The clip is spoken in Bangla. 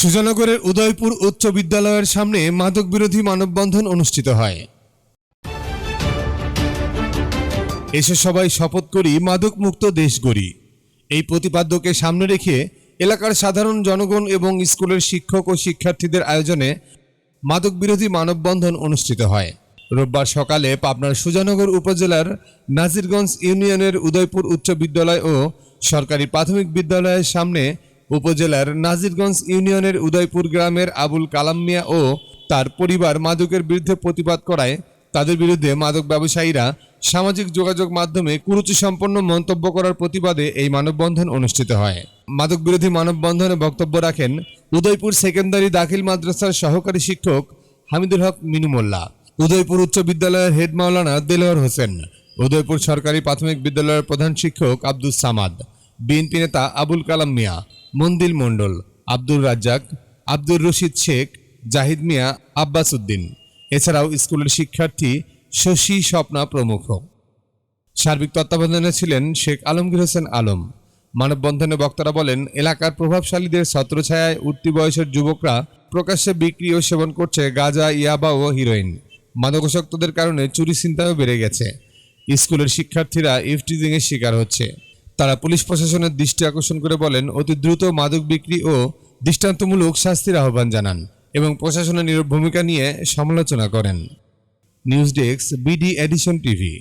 সুজানগরের উদয়পুর উচ্চ বিদ্যালয়ের সামনে মাদক বিরোধী মানববন্ধন অনুষ্ঠিত হয়। এসে সবাই শপথ করি মাদক মুক্ত দেশ গড়ি। এই প্রতিপাদ্যকে সামনে রেখে এলাকার সাধারণ জনগণ এবং স্কুলের শিক্ষক ও শিক্ষার্থীদের আয়োজনে মাদক বিরোধী মানববন্ধন অনুষ্ঠিত হয়। রোববার সকালে পাবনার সুজানগর উপজেলার নাজিরগঞ্জ ইউনিয়নের উদয়পুর উচ্চ বিদ্যালয় ও সরকারি প্রাথমিক বিদ্যালয়ের সামনে উপজেলার নাজিরগঞ্জ ইউনিয়নের উদয়পুর গ্রামের আবুল কালাম মিয়া ও তার পরিবার মাদকের বিরুদ্ধে প্রতিবাদ করায়। তাদের বিরুদ্ধে মাদক ব্যবসায়ীরা সামাজিক যোগাযোগ মাধ্যমে কুরুচি সম্পন্ন মন্তব্য করার প্রতিবাদে এই মানববন্ধন অনুষ্ঠিত হয়। মাদক বিরোধী মানববন্ধনে বক্তব্য রাখেন উদয়পুর সেকেন্ডারি দাখিল মাদ্রাসার সহকারী শিক্ষক হামিদুল হক মিনু মোল্লা। উদয়পুর উচ্চ বিদ্যালয়ের হেড মাওলানা দেলোয়ার হোসেন। উদয়পুর সরকারি প্রাথমিক বিদ্যালয়ের প্রধান শিক্ষক আব্দুল সামাদ। বিএনপি নেতা আবুল কালাম মিয়া। মন্দিল মণ্ডল, আব্দুর রাজ্জাক, আব্দুর রশিদ শেখ, জাহিদ মিয়া, আব্বাস উদ্দিন। এছাড়াও স্কুলের শিক্ষার্থী শশী স্বপ্না প্রমুখ। সার্বিক তত্ত্বাবধানে ছিলেন শেখ আলমগীর হোসেন আলম। মানববন্ধনে বক্তারা বলেন, এলাকার প্রভাবশালীদের ছত্রছায়ায় উঠতি বয়সের যুবকরা প্রকাশ্যে বিক্রি ও সেবন করছে গাঁজা, ইয়াবা ও হিরোইন। মাদকাসক্তদের কারণে চুরি চিন্তাও বেড়ে গেছে। স্কুলের শিক্ষার্থীরা ইফটিজিংয়ের শিকার হচ্ছে। তারা পুলিশ প্রশাসনের দৃষ্টি আকর্ষণ করে বলেন, অতি দ্রুত মাদক বিক্রি ও দৃষ্টান্তমূলক শাস্তির আহ্বান জানান এবং প্রশাসনের নীরব ভূমিকা নিয়ে সমালোচনা করেন। News desk, BD edition TV.